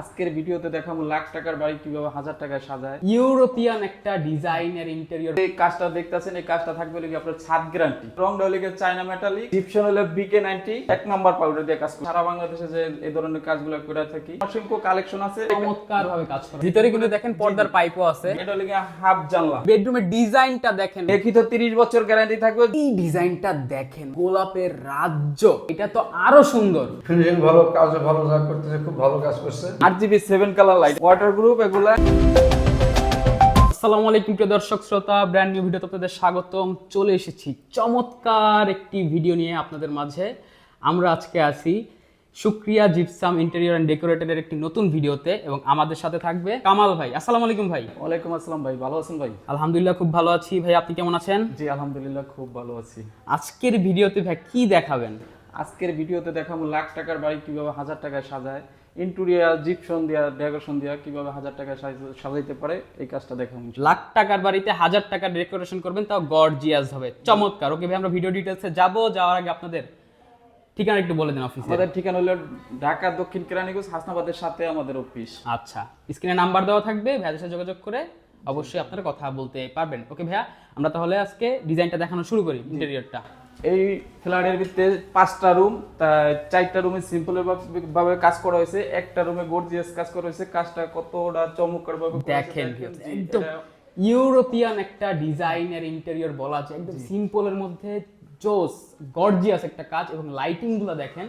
আজকের ভিডিওতে দেখাবো লাখ টাকার বাড়ি কীভাবে হাজার টাকায় সাজায়। ইউরোপিয়ান একটা ডিজাইনের ইন্টেরিয়র এই কাজটা দেখতেছেন এই কাজটা থাকবে লিখে আপনার ছাদ গ্যারান্টি রং ডলিকে চাইনা মেটালিক জিপশন হলে বিকে নাইনটি এক নাম্বার পাউডার দিয়ে কাজ করে। সারা বাংলাদেশে যে এই ধরনের কাজগুলো করে থাকি। অসংখ্য কালেকশন আছে। চমৎকার ভাবে কাজ করে। ভিতরে কিন্তু দেখেন পর্দার পাইপও আছে। এটা লিখে হাফ জানলা। বেডরুমের ডিজাইনটা দেখেন। লিখিত তিরিশ বছর গ্যারান্টি থাকবে। এই ডিজাইনটা দেখেন গোলাপের রাজ্য। এটা তো আরও সুন্দর। ফিনিশিং ভালো কাজ ভালো যা করতেছে খুব ভালো কাজ করছে। আট GB seven colour light water group এগুলা। আসসালামু আলাইকুম প্রিয় দর্শক শ্রোতা ব্র্যান্ড নিউ ভিডিওতে আপনাদের স্বাগতম। চলে এসেছি চমৎকার একটি ভিডিও নিয়ে আপনাদের মাঝে। আমরা আজকে আছি সুক্রিয়া জিপসাম ইন্টেরিয়র অ্যান্ড ডেকোরেটরের একটি নতুন ভিডিওতে এবং আমাদের সাথে থাকবে কামাল ভাই। আসসালামু আলাইকুম ভাই। ওয়ালাইকুম আসসালাম ভাই ভালো আছেন ভাই? আলহামদুলিল্লাহ খুব ভালো আছি। ভাই আপনি কেমন আছেন? জি আলহামদুলিল্লাহ খুব ভালো আছি। আজকের ভিডিওতে ভাই কি দেখাবেন? আজকের ভিডিওতে দেখাবো লাখ টাকার বাড়ি কীভাবে হাজার টাকায় সাজায়। ইন্টুরিয়ার জিপসন দিয়া ডেকোরেশন দিয়া কীভাবে হাজার সাজ- সাজাইতে পারে এই কাজটা দেখাবো লাখ টাকার বাড়িতে হাজার টাকার ডেকোরেশন করবেন তাও গর্জিয়াস হবে চমৎকার। ওকে ভাই আমরা ভিডিও ডিটেলসে যাব যাওয়ার আগে আপনাদের ঠিকানা একটু বলে দেন অফিস আমাদের ঠিকানা হলো ঢাকা দক্ষিণ কেরানীগঞ্জ হাসনাবাদের সাথে আমাদের অফিস আচ্ছা স্ক্রিনে নাম্বার দেওয়া থাকবে ভাইয়াদের সাথে যোগাযোগ করে অবশ্যই আপনারা কথা বলতে পারবেন। ওকে ভাইয়া আমরা তাহলে আজকে ডিজাইনটা দেখানো শুরু করি ইন্টেরিয়রটা এই ফ্ল্যাটের ভিতরে পাঁচটা রুম তা চারটা রুমে সিম্পল ভাবে কাজ করা হয়েছে একটা রুমে গর্জিয়াস কাজ করা হয়েছে কাজটা কতটা চমৎকার ভাবে দেখেন। একদম ইউরোপিয়ান একটা ডিজাইনের ইন্টেরিয়র বলা যায় একদম সিম্পলের মধ্যে জোস গর্জিয়াস একটা কাজ এবং লাইটিংগুলো দেখেন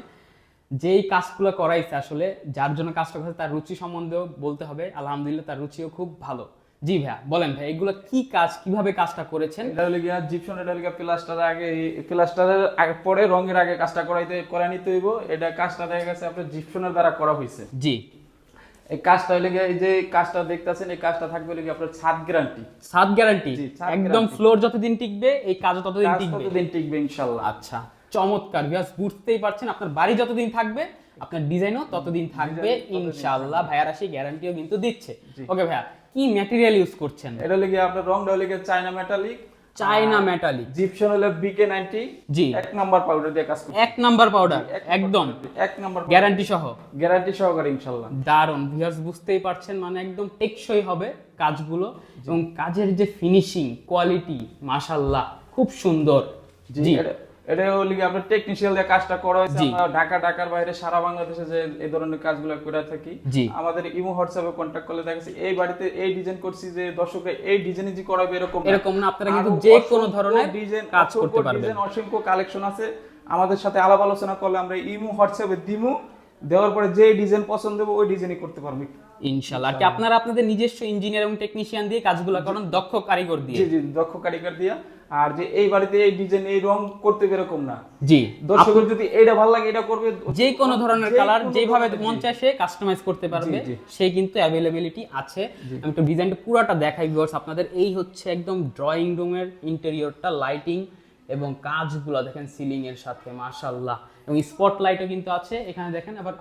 যেই কাজগুলো করাইছে আসলে যার জন্য কাজটা করেছে তার রুচি সম্বন্ধেও বলতে হবে আলহামদুলিল্লাহ তার রুচিও খুব ভালো জি ভাইয়া বলেন ভাই এগুলো কি কাজ কীভাবে কাজটা করেছেন? এটা হলো গিয়া জিপসন এটা হলো গিয়া প্লাস্টার আগে প্লাস্টারের আগে পরে রঙের আগে কাজটা করাইতে করে নিতে হইব। এটা কাজটা দেখা গেছে আপনার জিপসনের দ্বারা করা হয়েছে জি। এই কাজটা হইলে গিয়া এই যে কাজটা দেখতাছেন এই কাজটা থাকবে হইলে গিয়া আপনার ছাদ গ্যারান্টি সাত গ্যারান্টি একদম ফ্লোর যতদিন টিকবে এই কাজও ততদিন কাজ টিকবে। কতদিন টিকবে ইনশাল্লাহ আচ্ছা চমৎকার। ভিউয়ার্স বুঝতেই পারছেন আপনার বাড়ি যতদিন থাকবে আপনার ডিজাইনও ততদিন থাকবে ইনশাআল্লাহ। ভাইয়ারা সেই গ্যারান্টিও কিন্তু দিচ্ছে। ওকে ভাইয়া কি ম্যাটেরিয়াল ইউজ করছেন? এটা হলো গিয়া আপনার রংটা হলো গিয়া China metallic China metallic gypsum হলো বিকে নাইনটি জি। এক নাম্বার পাউডার দিয়ে কাজ করছে। এক নাম্বার পাউডার একদম। এক নাম্বার গ্যারান্টি সহ। গ্যারান্টি সহকারে ইনশাল্লাহ দারুণ ভিউয়ার্স বুঝতেই পারছেন মানে একদম টেকসই হবে কাজগুলো। এবং কাজের যে ফিনিশিং কোয়ালিটি মাশাল্লাহ খুব সুন্দর। জি এটা- হলো আপনার টেকনিশিয়াল দিয়ে কাজটা করা হয়েছে। আমরা ঢাকা ঢাকার বাইরে সারা বাংলাদেশে যে এই ধরনের কাজগুলো করে থাকি আমাদের ইমো হোয়াটসঅ্যাপে কন্ট্যাক্ট করলে দেখা এই বাড়িতে এই ডিজাইন করছি যে দর্শকরা এই যে করাবে এরকম এরকম না আপনারা কিন্তু যে কোনো ধরনের ডিজাইন কাজ করতে পারবেন। ডিজাইন, অসংখ্য কালেকশন আছে। আমাদের সাথে আলাপ আলোচনা করলে আমরা ইমো হোয়াটসঅ্যাপে দিমু। দেওয়ার পরে যে ডিজাইন পছন্দ হবে ওই ডিজাইনই করতে পারবে। ইনশাল্লাহ আর কি আপনারা আপনাদের নিজস্ব ইঞ্জিনিয়ার এবং টেকনিশিয়ান দিয়ে কাজগুলো করেন দক্ষ কারিগর দিয়ে? জি জি দক্ষ কারিগর দিয়া। আর যে এই বাড়িতে এই ডিজাইন এই রং করতে এরকম না। জি। দর্শকের যদি এটা ভালো লাগে এটা করবে। যে কোনো ধরনের কালার যেভাবে মন চায় সে কাস্টমাইজ করতে পারবে। সেই কিন্তু অ্যাভেলেবিলিটি আছে। আমি একটু ডিজাইনটা পুরোটা দেখাই ভিউয়ার্স আপনাদের। এই হচ্ছে একদম ড্রয়িং রুমের ইন্টেরিয়রটা লাইটিং এবং কাজগুলো দেখেন সিলিং এর সাথে মাশাআল্লাহ। এবং স্পট লাইটও কিন্তু আছে। এখানে দেখেন আবার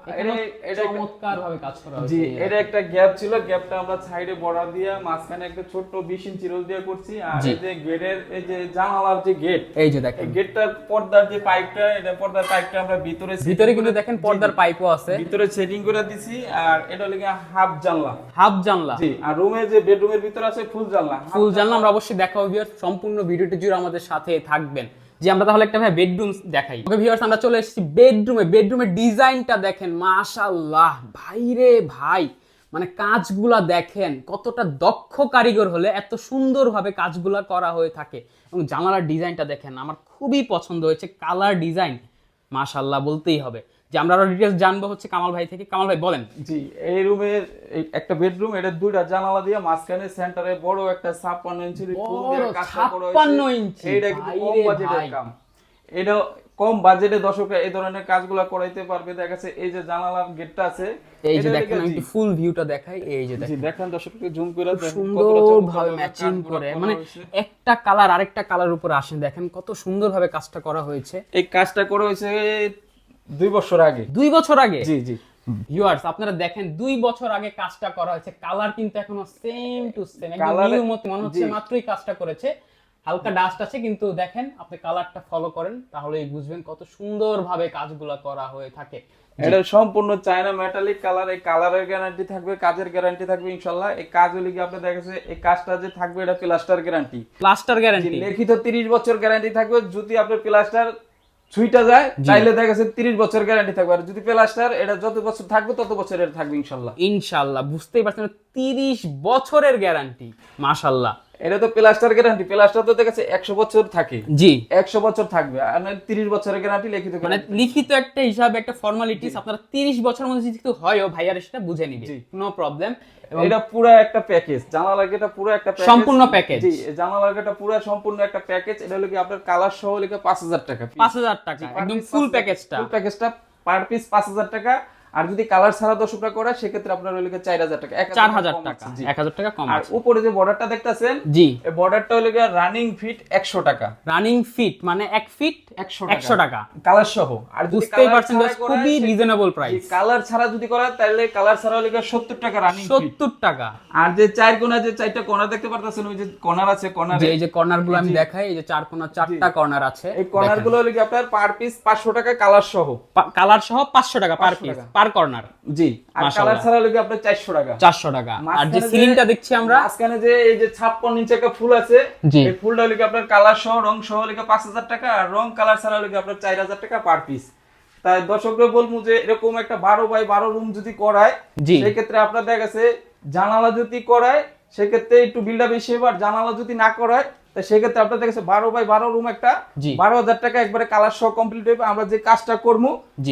চমৎকার ভাবে কাজ করা জি হয়েছে। এটা একটা গ্যাপ ছিল। গ্যাপটা আমরা সাইডে বর্ডার দিয়া মাঝখানে একটা ছোট্ট বিশ ইঞ্চি রোল দিয়ে করছি। আর এই যে গেটের এই যে জানালার যে গেট এই যে দেখেন। গেটটার পর্দার যে পাইপটা এটা পর্দার পাইপটা আমরা ভিতরে ভিতরে কিন্তু দেখেন পর্দার পাইপও আছে। ভিতরে সেটিং করে দিছি আর এটা হলো হাফ জানলা। হাফ জানলা। জি আর রুমে যে বেডরুমের ভিতরে আছে ফুল জানলা। ফুল জানলা আমরা অবশ্যই দেখাবো সম্পূর্ণ ভিডিওটি জুড়ে আমাদের সাথে থাকবেন। যে আমরা তাহলে একটা ভাই বেডরুম দেখাই। ওকে ভিউয়ার্স আমরা চলে এসেছি বেডরুমে বেডরুমের ডিজাইনটা দেখেন, মাশাআল্লাহ। ভাই রে ভাই মানে কাজগুলা দেখেন, কতটা দক্ষ কারিগর হলে এত সুন্দরভাবে কাজগুলা করা হয়ে থাকে। এবং জানালার ডিজাইনটা দেখেন, আমার খুবই পছন্দ হয়েছে। কালার ডিজাইন মাশাআল্লাহ, বলতেই হবে। যে আমরা আরও ডিটেলস জানব হচ্ছে কামাল ভাই থেকে। কামাল ভাই বলেন। জি এই রুমের একটা বেডরুম এটা দুইটা জানালা দিয়ে মাঝখানে সেন্টারে বড় একটা ছাপ্পান্ন ইঞ্চি ফুল দিয়ে কাজটা করা হয়েছে। 56 ইঞ্চি, এইটা কিন্তু কম বাজেটের কাম। এটা কম বাজেটে দর্শকরা এই ধরনের কাজগুলো করাইতে পারবে। দেখা যাচ্ছে এই যে জানালার গেটটা আছে এই যে দেখেন আমি একটু ফুল ভিউটা দেখাই। এই যে দেখেন। দেখেন দর্শককে জুম করে দেখেন সুন্দরভাবে ম্যাচিং করে। মানে একটা কালার আরেকটা কালার উপর আসেন। দেখেন কত সুন্দরভাবে কাজটা করা হয়েছে। এই কাজটা করা হয়েছে দুই বছর আগে। দুই বছর আগে? জি জি। ভিউয়ার্স আপনারা দেখেন দুই বছর আগে কাজটা করা হয়েছে। কালার কিন্তু এখনও সেম টু সেম একদম নিউ মতো মনে হচ্ছে মাত্রই কাজটা করেছে। হালকা ডাস্ট আছে কিন্তু দেখেন আপনি কালারটা ফলো করেন তাহলেই বুঝবেন কত সুন্দরভাবে কাজগুলো করা হয়ে থাকে। এটা সম্পূর্ণ চায়না মেটালিক কালার এই কালারের গ্যারান্টি থাকবে কাজের গ্যারান্টি থাকবে ইনশাল্লাহ। এই কাজ হলে কি আপনার দেখা গেছে এই কাজটা যে থাকবে এটা প্লাস্টার গ্যারান্টি প্লাস্টার গ্যারান্টি লিখিত 30 বছর গ্যারান্টি থাকবে যদি আপনার প্লাস্টার ছুইটা যায় তাইলে দেখা গেছে 30 বছর গ্যারান্টি থাকবে। আর যদি প্লাস্টার এটা যত বছর থাকবে তত বছর এটা থাকবে ইনশাল্লাহ। ইনশাল্লাহ বুঝতেই পারছেন তিরিশ বছরের গ্যারান্টি মাশাল্লাহ। এটা তো প্লাস্টার গ্যারান্টি প্লাস্টার তো দেখা গেছে 100 বছর থাকে। জি। 100 বছর থাকবে আর 30 বছরের গ্যারান্টি লিখিত মানে লিখিত একটা হিসাবে একটা ফর্মালিটিস আপনারা তিরিশ বছর মধ্যে যদি কিছু হয়ও ভাইয়ার সেটা বুঝে নিবে। নো প্রবলেম এটা পুরো একটা প্যাকেজ জানালার এটা পুরো একটা সম্পূর্ণ package। জি জানালার এটা পুরো সম্পূর্ণ একটা প্যাকেজ এটা হলো কি আপনার কালার সহ লিখে 5000 টাকা পাঁচ হাজার টাকা একদম ফুল প্যাকেজটা ফুল প্যাকেজটা পার পিস 5000 টাকা আর যদি কালার ছাড়া দর্শকরা করে সেক্ষেত্রে আপনার হলো কি 4000 টাকা। 1000 চার হাজার টাকা এক হাজার টাকা কম আর উপরে যে বর্ডারটা দেখতাছেন জি। এই বর্ডারটা কি রানিং ফিট 100 টাকা। রানিং ফিট মানে এক ফিট 100 টাকা একশো টাকা। কালার সহ। আর বুঝতেই পারছেন খুবই রিজনেবল প্রাইস কালার ছাড়া যদি করে তাহলে কালার ছাড়া 70 টাকা রানিং সত্তর টাকা। আর যে চার কোণা যে চারটা কর্নার দেখতে পারতেছেন ওই যে কর্নার আছে যে এই যে কর্নারগুলো আমি দেখাই এই যে চার কোনা চারটা কর্নার আছে এই কর্নারগুলো হলো কি আপনার পার পিস 500 টাকা কালার সহ। কালার সহ পাঁচশো টাকা পার পিস পার কর্নার। জি আর কালার ছাড়া হলো কি আপনার 400 টাকা? চারশো টাকা। আর যে সিলিংটা দেখছি আমরা মাঝখানে যে এই যে 56 ইঞ্চি একটা ফুল আছে। এই ফুলটা কি আপনার কালার সহ রং সহ কি 5000 টাকা আর রং কালার ছাড়া হলো কি আপনার 4000 টাকা পার পিস তাই দর্শকরা বলব যে এরকম একটা 12 বাই 12 রুম যদি করায় জি। সেই ক্ষেত্রে আপনার দেখা গেছে জানালা যদি করায় সেক্ষেত্রে একটু বিল্ডাপ বেশি হবে আর জানালা যদি না করায় তা সেক্ষেত্রে আপনার দেখা গেছে বারো বাই বারো রুম একটা বারো হাজার টাকা একবারে কালার সহ কমপ্লিট হবে আমরা যে কাজটা করব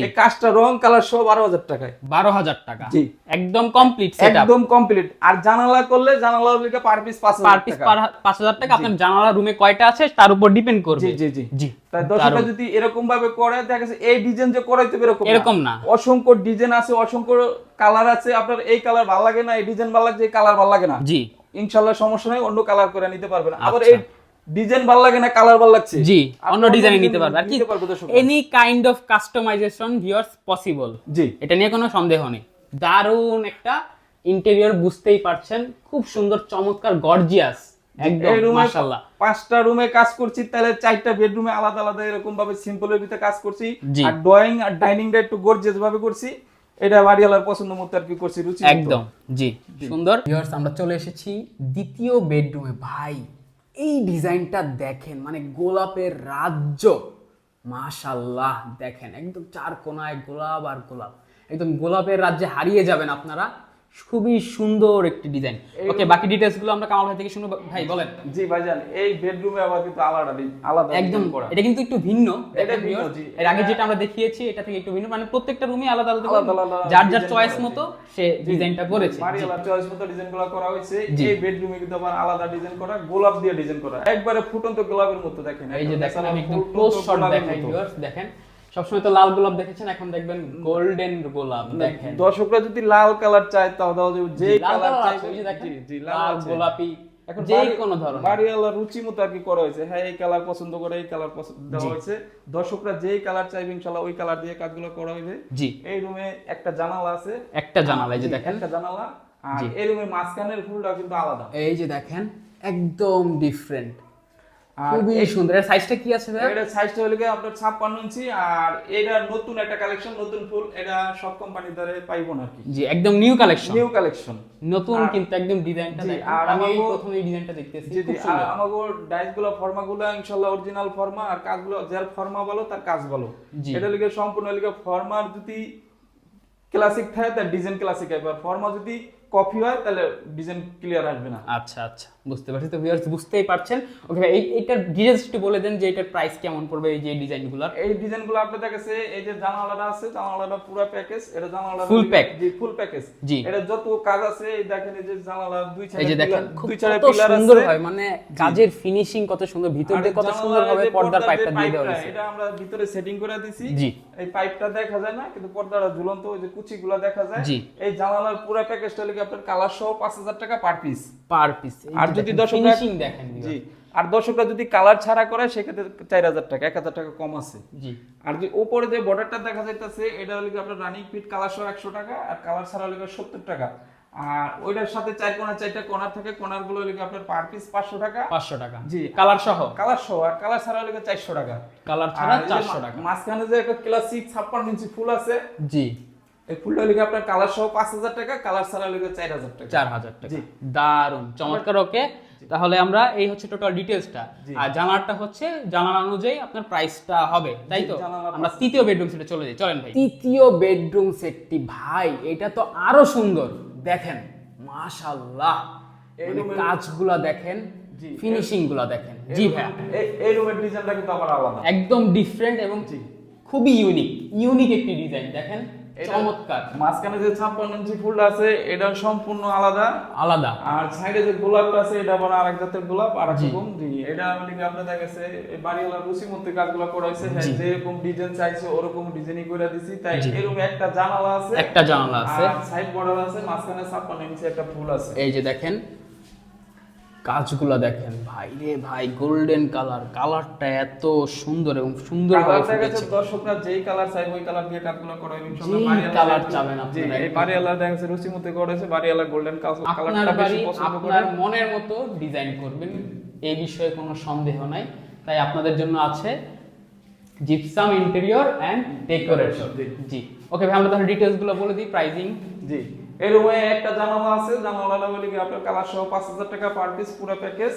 এই কাজটা রং কালার সহ বারো হাজার টাকায়। বারো হাজার টাকা। জি। একদম কমপ্লিট একদম কমপ্লিট আর জানালা করলে জানালা লিখে পার পিস পাঁচ পার পিস পাঁচ হাজার টাকা। আপনার জানালা রুমে কয়টা আছে তার উপর ডিপেন্ড করবে। জি জি জি। জি। তাই দর্শকরা যদি এরকম ভাবে করে দেখা গেছে এই ডিজাইন যে করাইতে এরকম এরকম না। অসংখ্য ডিজাইন আছে অসংখ্য কালার আছে। আপনার এই কালার ভালো লাগে না এই ডিজাইন ভালো এই কালার ভালো লাগে না। জি। ইনশাল্লাহ সমস্যা নাই অন্য কালার করে নিতে পারবেন। আবার আচ্ছা। এই ডিজাইন ভালো লাগে না কালার ভালো লাগছে? জি অন্য ডিজাইনে নিতে পারবে। আর কি। Any kind of customization viewers possible জি। এটা নিয়ে কোনো সন্দেহ নেই। দারুণ একটা ইন্টেরিয়র বুঝতেই পারছেন। খুব সুন্দর চমৎকার গর্জিয়াস একদম মাশাআল্লাহ। পাঁচটা রুমে কাজ করছি তাহলে চারটা বেডরুমে আলাদা আলাদা এরকম ভাবে সিম্পলের ভিতরে কাজ করছি। আর ড্রয়িং আর ডাইনিংটা একটু গর্জিয়াস ভাবে করছি। এটা বাড়িওয়ালার পছন্দ মতো আর কি করছি রুচি একদম জি। সুন্দর। ভিউয়ার্স আমরা চলে এসেছি দ্বিতীয় বেডরুমে। ভাই এই ডিজাইনটা দেখেন মানে গোলাপের রাজ্য। মাশাল্লাহ দেখেন একদম চার কোনায় গোলাপ আর গোলাপ। একদম গোলাপের রাজ্যে হারিয়ে যাবেন আপনারা। খুবই সুন্দর একটি ডিজাইন ওকে বাকি ডিটেলসগুলো আমরা কামাল ভাই থেকে শুনব। ভাই বলেন। জি ভাইজান এই বেডরুমে আবার কিন্তু আলাদা আলাদা একদম করা। এটা কিন্তু একটু ভিন্ন। এটা ভিন্ন, জি। এর আগে যেটা আমরা দেখিয়েছি এটা থেকে একটু ভিন্ন। মানে প্রত্যেকটা রুমে আলাদা আলাদা যার যার চয়েস মতো সে ডিজাইনটা করেছে। বাড়িওয়ালার চয়েস মতো ডিজাইনগুলো করা হয়েছে। এই বেডরুমে কিন্তু আবার আলাদা ডিজাইন করা গোলাপ দিয়ে ডিজাইন করা। একবারে ফুটন্ত গোলাপের মতো দেখেন। এই যে দেখেন আমি একদম ক্লোজ শট দেখাই ভিউয়ার্স দেখেন। সবসময় তো লাল গোলাপ দেখেছেন এখন দেখবেন গোল্ডেন গোলাপ দেখেন। দর্শকরা যদি লাল কালার চায় তাও দাও যে যে কালার দেখেন, জি লাল গোলাপি এখন বাড়ি- কোনো ধরনের। বাড়িওয়ালার রুচি মতো আর কি করা হয়েছে। হ্যাঁ এই কালার পছন্দ করে এই কালার পছন্দ দেওয়া হয়েছে। দর্শকরা যেই কালার চাইবে ইনশাআল্লাহ ওই কালার দিয়ে কাজগুলো করা হবে জি। এই রুমে একটা জানালা আছে। একটা জানালা এই যে দেখেন। একটা জানালা। আর। এই রুমের মাঝখানের ফুলটা কিন্তু আলাদা। এই যে দেখেন একদম ডিফারেন্ট খুবই এই- সুন্দর। এর সাইজটা কি আছে ভাই এটা সাইজটা হলো আপনার 56 ইঞ্চি আর এটা নতুন একটা কালেকশন নতুন ফুল এটা সব কোম্পানির দ্বারা পাইবো না কি। জি একদম নিউ কালেকশন নিউ কালেকশন নতুন কিন্তু একদম ডিজাইনটা আর আমি এই এই ডিজাইনটা দেখতেছি। জি জি খুব সুন্দর। আর আমাগো ডাইসগুলো ইনশাআল্লাহ অরিজিনাল ফর্মা আর কাজগুলো যার ফর্মা বলো তার কাজ বলো জি। এটা লিগে সম্পূর্ণ লিগে ফর্মার যদি ক্লাসিক থাকে তার ডিজাইন ক্লাসিক ফর্মা যদি কপি হয় তাহলে ডিজাইন ক্লিয়ার আসবে না। আচ্ছা আচ্ছা বুঝতে পারছি। তো ভিউয়ার্স বুঝতেই পারছেন। ওকে ভাই এই এইটার ডিটেইলস একটু বলে দেন যে এটার প্রাইস কেমন পড়বে এই যে ডিজাইনগুলোর এই ডিজাইনগুলো আপনাদের কাছে এই যে জানালাটা আছে জানালাটা পুরো প্যাকেজ এটা জানালা Full pack? জি ফুল প্যাকেজ জি। এটা যত কাজ আছে এই দেখেন এই যে জানালা দুই এই যে দেখেন খুব দুই কত পিলার সুন্দর হয় মানে কাজের ফিনিশিং কত সুন্দর ভিতর দিয়ে কত সুন্দর ভাবে পর্দার পাইপটা দিয়ে দেওয়া হয়েছে। এটা আমরা ভিতরে সেটিং করে দিছি। জি। এই পাইপটা দেখা যায় না কিন্তু পর্দাটা ঝুলন্ত ওই যে কুচিগুলো দেখা যায়। এই জানালার পুরো প্যাকেজটা আপনার কালার সহ 5000 টাকা পার পিস পার পিস আর যদি দর্শকরা দেখেন জি আর দর্শকরা যদি কালার ছাড়া করে সেক্ষেত্রে 4000 টাকা 1000 টাকা কম আছে। জি। আর যে উপরে যে বর্ডারটা দেখা যাইতেছে এটা হলো আপনার রানিং ফিট কালার সহ 100 টাকা আর কালার ছাড়া হলো 70 টাকা। আর ওইটার সাথে চার কোনা চারটা কোনার থাকে কোনারগুলো লিখে আপনার পার পিস পাঁচশো টাকা। পাঁচশো টাকা। জি। কালার সহ? কালার সহ আর কালার ছাড়া লিখে চারশো টাকা। কালার ছাড়া চারশো টাকা। মাঝখানে যে একটা ক্লাসিক ছাপ্পান্ন ইঞ্চি ফুল আছে জি। এই ফুলটা লিখে আপনার কালার সহ পাঁচ হাজার টাকা কালার ছাড়া লিখে চার হাজার টাকা। চার হাজার টাকা। দারুণ চমৎকার ওকে তাহলে আমরা এই হচ্ছে টোটাল ডিটেলসটা আর জানালাটা হচ্ছে জানালা অনুযায়ী আপনার প্রাইসটা হবে তাই তো? আমরা তৃতীয় বেডরুম সেটে চলে যাই। চলেন ভাই। তৃতীয় বেডরুম সেটটি ভাই এটা তো আরও সুন্দর। দেখেন মাশাআল্লাহ। এই মানে রুমের- দেখেন ফিনিশিংগুলা দেখেন। জি ভাই। এই- এই রুমের ডিজাইনটা কিন্তু আবার আলাদা। একদম ডিফারেন্ট এবং খুবই ইউনিক ইউনিক একটি ডিজাইন দেখেন। চমৎকার। মাঝখানে যে ছাপ্পান্ন ইঞ্চি ফুলটা আছে এটা সম্পূর্ণ আলাদা। আলাদা। আর সাইডে যে গোলাপটা আছে এটা আবার আরেক জাতের গোলাপ আর। রকম। জি এটা কি আপনার দেখা গেছে এই বাড়িওয়ালা রুচিমূর্তি কাজগুলো করাইছে হ্যাঁ যেরকম ডিজাইন চাইছে ওরকম ডিজাইনই করে দিছি। তাই এরকম একটা জানালা আছে। একটা জানালা আছে। আর সাইড বর্ডার আছে মাঝখানে ছাপ্পান্ন ইঞ্চি একটা ফুল আছে। এই যে দেখেন কাজগুলা দেখেন ভাই। রে ভাই গোল্ডেন কালার কালারটা এত সুন্দর এবং সুন্দর কালার দেখা গেছে দর্শকরা যেই কালার চাইবে ওই কালার দিয়ে কাজগুলো করাইবে ইনশাআল্লাহ যেই বাড়িওয়ালা colour একটু- চাবেন আপনারা এই একটু- বাড়িওয়ালা দেখা গেছে রুচিমূর্তি করেছে বাড়িওয়ালা গোল্ডেন আপনার কালারটা বেশি পছন্দ করে। আপনার মনের মতো ডিজাইন করবেন এই বিষয়ে কোনো সন্দেহ নাই। তাই আপনাদের জন্য আছে জিপসাম ইন্টেরিয়র অ্যান্ড ডেকোরেশন জি। জি। ওকে ভাই আমরা তাহলে ডিটেলসগুলো বলে দিই প্রাইজিং জি। এই একটা জানালা আছে জানালা বলে কি আপনার কালার সহ পাঁচ হাজার টাকা পার পিস পুরো প্যাকেজ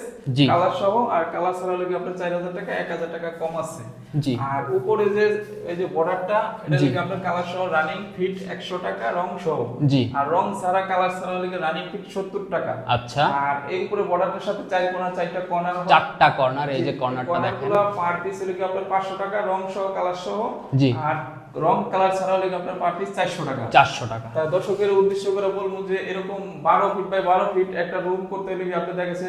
কালার সহ আর কালার ছাড়া লাগে আপনার চার হাজার টাকা এক হাজার টাকা কম আছে। জি। আর উপরে যে এই যে বর্ডারটা এটা জি। আপনার কালার সহ রানিং ফিট একশো টাকা রং সহ। জি। আর রং ছাড়া কালার ছাড়া রানিং ফিট সত্তর টাকা। আচ্ছা। আর এই উপরে বর্ডারটার সাথে চার কোনা চারটা কর্নার চারটা কর্নার এই যে কর্নারটা দেখেন। কর্নারগুলো পার পিস হলে কি আপনার পাঁচশো টাকা রং সহ কালার সহ। জি। আর রং কালার ছাড়া হলে আপনার পার পিস চারশো টাকা। চারশো টাকা। তা দর্শকের উদ্দেশ্য করে বলব যে এরকম বারো ফিট বাই বারো ফিট একটা রুম করতে হলে আপনি দেখেছে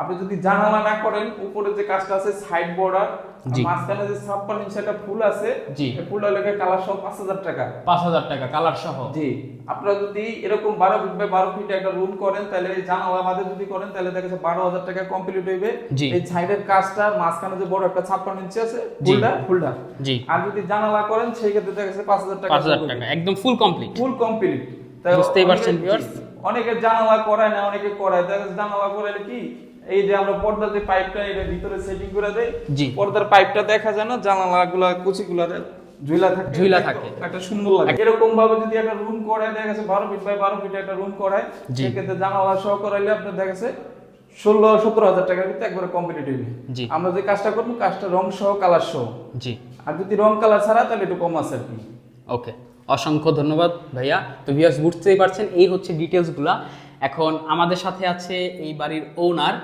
আপনি যদি জানালা না করেন উপরে যে কাজটা আছে সাইড বর্ডার মাঝখানে যে ছাপ্পান্ন ইঞ্চি একটা ফুল আছে জি। এই ফুলটা লেগে কালার সহ পাঁচ হাজার টাকা। পাঁচ হাজার টাকা কালার সহ। জি। আপনারা যদি এরকম বারো ফিট বাই বারো ফিট একটা রুম করেন তাহলে এই জানালা বাদে যদি করেন তাহলে দেখেছে বারো হাজার টাকা কমপ্লিট হইবে। এই সাইডের কাজটা মাঝখানে যে বড় একটা ছাপ্পান্ন ইঞ্চি আছে ফুলটা ফুলটা। জি। আর যদি জানালা করেন সেই ক্ষেত্রে দেখেছে পাঁচ হাজার টাকা পাঁচ হাজার টাকা একদম ফুল কমপ্লিট ফুল কমপ্লিট বুঝতেই পারছেন, viewers? অনেকে জানালা করায় না অনেকে করায়। দেখা যাচ্ছে জানালা করাইলে কি? এই যে আমরা পর্দার যে পাইপটা এটা ভিতরে সেটিং করে দেই। জি। পর্দার পাইপটা দেখা যায় না জানালা গুলা কুচি গুলা ঝুলা থাকে। ঝুলা থাকে। একটা সুন্দর লাগে। এরকম ভাবে যদি একটা রুম করায় দেখা গেছে বারো ফিট বাই বারো ফিট একটা রুম করায়। সেক্ষেত্রে জানালা সহ করাইলে আপনার দেখা গেছে ষোলো সতেরো হাজার টাকার ভিতরে একবারে কম্পিটিটিভ জি। আমরা যে কাজটা করব কাজটা রং সহ কালার সহ। জি। আর যদি রং কালার ছাড়া তাহলে একটু কম আছে আর কি। ওকে। অসংখ্য ধন্যবাদ ভাইয়া। তো ভিউয়ার্স বুঝতেই পারছেন এই হচ্ছে ডিটেলসগুলা এখন আমাদের সাথে আছে এই বাড়ির ওনার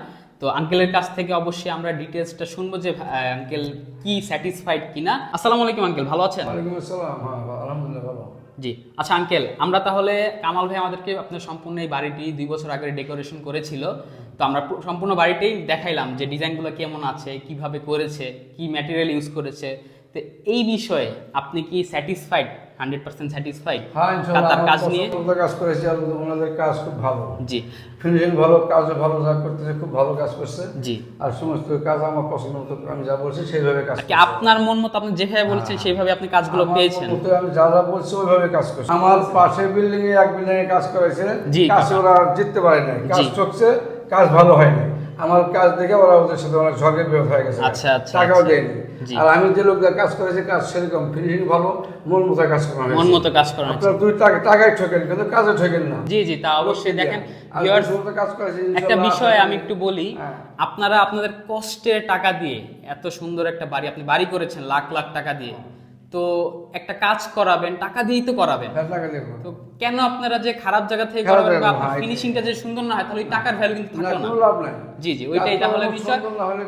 তো আঙ্কেলের কাছ থেকে অবশ্যই আমরা ডিটেলসটা শুনব যে আঙ্কেল কি স্যাটিসফাইড কিনা। আসসালামু আলাইকুম আঙ্কেল ভালো আছেন? ওয়ালাইকুম আসসালাম হ্যাঁ আলহামদুলিল্লাহ ভালো। জি আচ্ছা আঙ্কেল আমরা তাহলে কামাল ভাই আমাদেরকে আপনার সম্পূর্ণ এই বাড়িটি দুই বছর আগে ডেকোরেশন করেছিল। তো আমরা সম্পূর্ণ বাড়িটাই দেখাইলাম যে ডিজাইনগুলো কেমন আছে কীভাবে করেছে কি ম্যাটেরিয়াল ইউজ করেছে। তো এই বিষয়ে আপনি কি স্যাটিসফাইড হান্ড্রেড পার্সেন্ট স্যাটিসফাইড হ্যাঁ তার কাজ নিয়ে। কাজ করেছি ওনাদের কাজ খুব ভালো। জি। ফিনিশিং ভালো কাজও ভালো যা করতেছে খুব ভালো কাজ করছে। জি। আর সমস্ত কাজ আমার পছন্দ মতো আমি যা বলছি সেইভাবে কাজ আপনার মন মতো আপনি যেভাবে বলছেন সেইভাবে আপনি কাজগুলো পেয়েছেন। আমি যা যা বলছি ওইভাবে কাজ করছি। আমার পাশের বিল্ডিং এ এক বিল্ডিং এ কাজ করেছে জি, কাজে। ওরা জিততে পারে নাই। কাজ। চলছে কাজ ভালো হয়নি আমার কাজ দেখে ওরা ওদের সাথে অনেক ঝগড়া বিরোধ হয়ে গেছে আচ্ছা, আচ্ছা, টাকাও আচ্ছা। দেয়নি আর আমি যে লোক কাজ করেছে কাজ সেরকম ফিনিশিং ভালো মন মতো কাজ করা মন মতো কাজ করা। আপনার দুই টাকা টাকায় ঠকেন কিন্তু কাজে ঠকেন না জি জি তা অবশ্যই দেখেন একটা বিষয় আমি একটু বলি হ্যাঁ। আপনারা আপনাদের কষ্টের টাকা দিয়ে এত সুন্দর একটা বাড়ি আপনি বাড়ি করেছেন লাখ লাখ টাকা দিয়ে তো একটা কাজ করাবেন টাকা দিয়েই তো করাবেন। হ্যাঁ। তো কেন আপনারা যে খারাপ জায়গা থেকে করাবেন বা আপনার হ্যাঁ, ফিনিশিংটা যে সুন্দর না হয় তাহলে ওই টাকার ভ্যালু কিন্তু থাকল না। জি জি ওইটাই তাহলে বিষয়।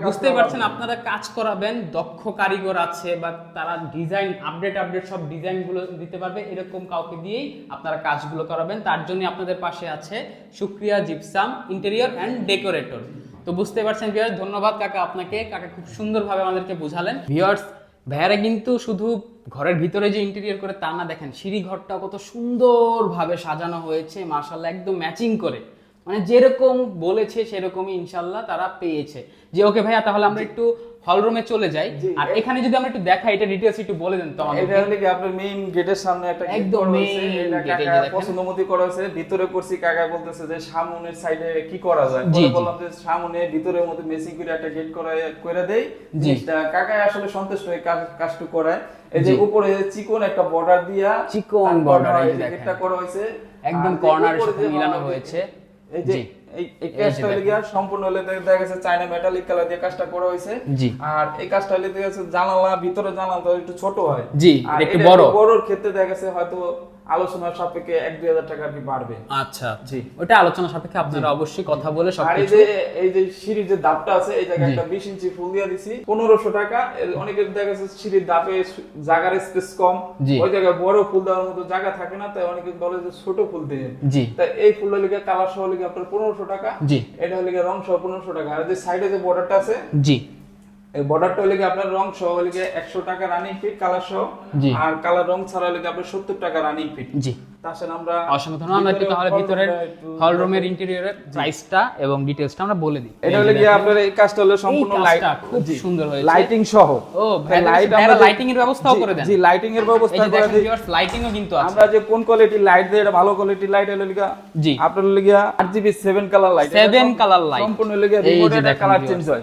করা পারছেন আপনারা কাজ করাবেন দক্ষ কারিগর আছে বা তারা ডিজাইন আপডেট আপডেট সব ডিজাইনগুলো দিতে পারবে এরকম কাউকে দিয়েই আপনারা কাজগুলো করাবেন। তার জন্য আপনাদের পাশে আছে সুক্রিয়া জিপসাম ইন্টেরিয়র অ্যান্ড ডেকোরেটর তো বুঝতে পারছেন ভিউয়ার্স ধন্যবাদ কাকা আপনাকে। কাকা খুব সুন্দরভাবে আমাদেরকে বুঝালেন। ভিউয়ার্স ভাইয়ারা কিন্তু শুধু ঘরের ভিতরে যে ইন্টেরিয়ার করে তা না দেখেন সিঁড়ি ঘরটা কত সুন্দরভাবে সাজানো হয়েছে মার্শাল্লাহ একদম ম্যাচিং করে। মানে যেরকম বলেছে সেরকমই ইনশাল্লাহ তারা পেয়েছে। যে ওকে ভাইয়া তাহলে আমরা একটু হল রুমে চলে যাই। আর এখানে যদি আমরা একটু দেখাই এটা ডিটেইলস একটু বলে দেন তো আমাদের এটা হলে কি আপনার মেইন গেটের সামনে একটা একদম কাকা। পছন্দ মতো করা হয়েছে। ভিতরে করছি কাকা বলতেছে যে সামনের সাইডে কি করা যায়? পরে বললাম যে সামনে ভিতরের মধ্যে মেসিং করে একটা গেট করা করে দেই। জিনিসটা কাকা আসলে সন্তুষ্ট হয়ে কাজ কাজটু করায়। এই যে উপরে চিকন একটা বর্ডার দিয়া চিকন বর্ডার এই গেটটা করা হয়েছে। একদম উপরে সাথে মিলানো হয়েছে। এই যে। এই কাজটা হলে গিয়া সম্পূর্ণ হলে দেখা গেছে চায়না মেটালিক কালার দিয়ে কাজটা করা হয়েছে জি। আর এই কাজটা হলে দেখা গেছে জানালা ভিতরে জানালা একটু ছোট হয় জি, আর একটু বড়। বড়র ক্ষেত্রে দেখা গেছে হয়তো আলোচনার সাপেক্ষে এক দুই হাজার টাকা আর কি বাড়বে। আচ্ছা। জি। ওটা আলোচনা সাপেক্ষে আপনারা অবশ্যই কথা বলে আর এই যে এই যে সিঁড়ির যে ধাপটা আছে এই জায়গায় একটা বিশ ইঞ্চি ফুল দিয়ে দিছি। পনেরোশো টাকা। অনেকের দেখা গেছে সিঁড়ির সু- জায়গার স্পেস কম। ওই জায়গায় বড় ফুল দেওয়ার মতো জায়গা থাকে না তাই অনেকে বলে যে ছোট ফুল দিয়ে জি। তাই এই ফুলটা লিখে কালার সহ লিখে আপনার পনেরোশো টাকা। জি। এটা হলে রং সহ পনেরোশো টাকা। আর যে সাইডে যে বর্ডারটা আছে জি। এই বর্ডারটা হলে গিয়ে আপনার রং সহ হলে গিয়ে একশো টাকা রানিং ফিট কালার সহ। আর কালার রং ছাড়া হলে গিয়ে আপনার সত্তর টাকা রানিং ফিট জি। তাছাড়া আমরা অসংখ্য ধন্যবাদ। আমরা একটু তাহলে ভিতরের হল রুমের ইন্টেরিয়রের প্রাইসটা এবং ডিটেইলসটা আমরা বলে দিই। এটা হলে গিয়ে আপনার এই কাজটা হলো সম্পূর্ণ লাইট খুব সুন্দর হয়েছে। লাইটিং সহ। ও, ভাইরা- ভাইরা lighting এর ব্যবস্থাও করে দেন। জি লাইটিং এর ব্যবস্থা করে দিই। ভিউয়ার্স লাইটিংও কিন্তু আছে। আমরা যে কোন কোয়ালিটির লাইট দেই এটা ভালো লাইট হলো লিগা জি। আপনার হলো লিগা 8GB 7 colour light 7 color light। সম্পূর্ণ লিগা এই যে রিমোটে দেখেন কালার। চেঞ্জ হয়।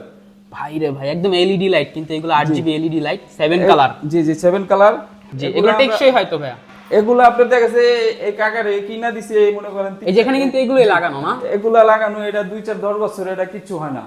ভাই রে ভাই একদম এলইডি লাইট কিন্তু এগুলো 8GB LED light seven colour জি জি সেভেন কালার জি এগুলো টেকসই হয়তো ভাইয়া। এগুলো আপনার দেখেছে এই কাকারে কিনা দিছে মনে করেন এই যেখানে কিন্তু এগুলোই লাগানো না? এগুলা লাগানো এটা দুই চার দশ বছর এটা কিছু হয় না।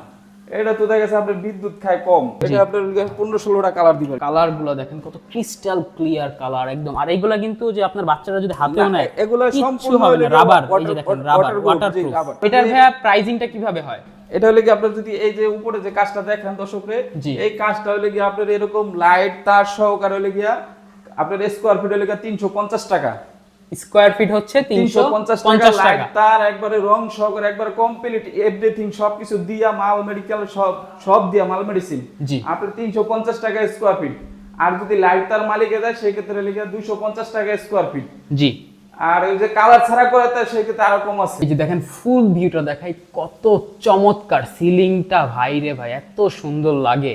এটা তো দেখা গেছে আপনার বিদ্যুৎ খায় কম। এটা আপনার পনেরো ষোলোটা কালার দিবেন। কালারগুলো দেখেন কত ক্রিস্টাল ক্লিয়ার কালার একদম। আর এইগুলা কিন্তু যে আপনার বাচ্চারা যদি হাতেও নেয় এগুলা সম্পূর্ণ হবে না। রাবার এই যে দেখেন রাবার waterproof, ওয়াটার জি, rubber। এটার ভাইয়া প্রাইজিংটা কীভাবে হয়? এটা হলে কি আপনার যদি এই যে উপরে যে কাজটা দেখেন দর্শকরে। এই কাজটা হলে কি আপনার এরকম লাইট তার সহকারে হলে গিয়া আপনার স্কোয়ার ফিট হলে গিয়া তিনশো পঞ্চাশ টাকা। স্কোয়ার ফিট হচ্ছে তিনশো তিনশো পঞ্চাশ টাকা। তার একবারে রং সহকারে একবার কমপ্লিট এভরিথিং সবকিছু দিয়া মাল মেডিকেল সব সব দিয়া মাল মেডিসিন জি। আপনার তিনশো পঞ্চাশ টাকা স্কোয়ার ফিট আর যদি লাইট তার মালিকে দেয় সেই ক্ষেত্রে দুইশো পঞ্চাশ টাকা স্কোয়ার ফিট জি। আর ওই যে কালার ছাড়া করে তার সেই ক্ষেত্রে আরও কম আছে। এই যে দেখেন ফুল ভিউটা দেখাই কত চমৎকার। সিলিংটা ভাই রে ভাই এত সুন্দর লাগে।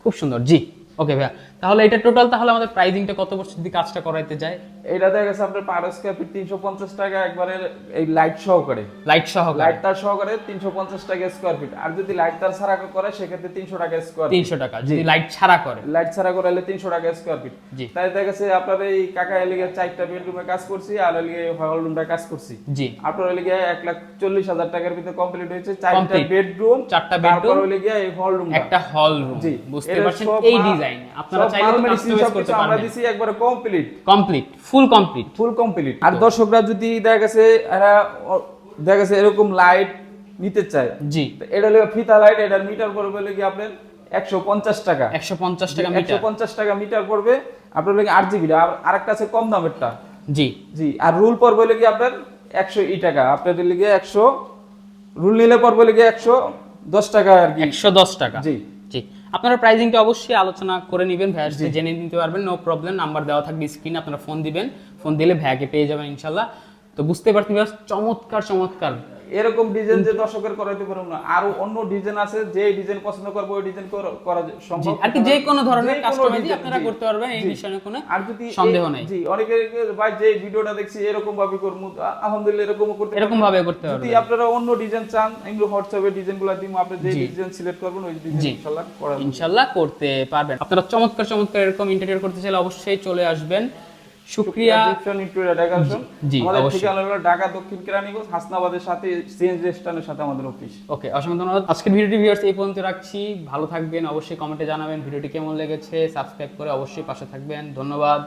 খুব সুন্দর। জি ওকে ভাইয়া। তাহলে এটা টোটাল তাহলে আমাদের প্রাইজিংটা কত বছর যদি কাজটা করাইতে যায়? এটা দেখা গেছে আপনার পার স্কোয়ার ফিট তিনশো পঞ্চাশ টাকা একবারে এই লাইট সহকারে। লাইট সহকারে। লাইট তার সহকারে তিনশো পঞ্চাশ টাকা স্কোয়ার ফিট আর যদি লাইট তার ছাড়া করে সেক্ষেত্রে তিনশো টাকা স্কোয়ার তিনশো টাকা যদি লাইট ছাড়া করে। লাইট ছাড়া করে হলে তিনশো টাকা স্কোয়ার ফিট জি। তাই দেখা গেছে আপনার এই কাকা এলিগে চারটা বেডরুমে কাজ করছি আর এলিগে হল রুমটা কাজ করছি। জি। আপনার এলিগে এক লাখ চল্লিশ হাজার টাকার ভিতরে কমপ্লিট হয়েছে চারটা বেডরুম চারটা তারপর bedroom, হলে এই হল রুম একটা হল রুম জি। বুঝতে পারছেন? এই ডিজাইন আপনারা সব চাইলে মাল medicine কাস্টমাইজ সবকিছু করতে আমরা দিছি একবারে complete complete full complete full complete আর দর্শকরা যদি দেখা গেছে এরা দেখা গেছে এরকম লাইট নিতে চায় জি। এটা হলো ফিতা লাইট এটার মিটার পড়বে হলে কি আপনার একশো পঞ্চাশ টাকা। একশো পঞ্চাশ টাকা একশো পঞ্চাশ টাকা মিটার পড়বে আপনার হলো আট জিবি আর আরেকটা আছে কম দামেরটা। জি। জি আর রুল পড়বে হলে কি আপনার একশো ই টাকা। আপনার লিগে একশো রুল নিলে পড়বে হলে একশো দশ টাকা আর কি। একশো দশ টাকা। জি। জি। আপনারা প্রাইজিংটা অবশ্যই আলোচনা করে নেবেন ভাইয়ার সাথে জেনে নিতে পারবেন নো প্রবলেম নাম্বার দেওয়া থাকবে স্ক্রিনে আপনারা ফোন দিবেন ফোন দিলে ভাইয়াকে পেয়ে যাবেন ইনশাল্লাহ। তো বুঝতে পারছেন viewers, চমৎকার চমৎকার। এরকম ডিজাইন যে দর্শকের করাইতে পারব না। আরও অন্য ডিজাইন আছে যে ডিজাইন পছন্দ করব ওই ডিজাইন করা সম্ভব আর কি যে কোনো ধরনের কাস্টমাইজ আপনারা করতে পারবেন এই বিষয়ে কোনো আর যদি সন্দেহ নেই। জি অনেকে ভাই যে ভিডিওটা দেখছি এরকম ভাবে করব। আলহামদুলিল্লাহ এরকম করতে এরকম ভাবে করতে যদি আপনারা অন্য ডিজাইন চান এগুলো হোয়াটসঅ্যাপে ডিজাইনগুলো দিন আপনি যে ডিজাইন সিলেক্ট করবেন ওই ডিজাইন ইনশাআল্লাহ করা যাবে। ইনশাল্লাহ করতে পারবেন। আপনারা চমৎকার চমৎকার এরকম ইন্টারভিউ করতে চাইলে অবশ্যই চলে আসবেন। শুক্রিয়া। জি, আমাদের ঢাকা দক্ষিণ কেরানীগঞ্জ হাসনাবাদের সাথে সিএনজি স্ট্যান্ডের সাথে আমাদের অফিস। ওকে অসংখ্য ধন্যবাদ। আজকের ভিডিওটি ভিউয়ার্স এই পর্যন্ত রাখছি। ভালো থাকবেন অবশ্যই কমেন্টে জানাবেন। ভিডিওটি কেমন লেগেছে সাবস্ক্রাইব করে অবশ্যই পাশে থাকবেন। ধন্যবাদ।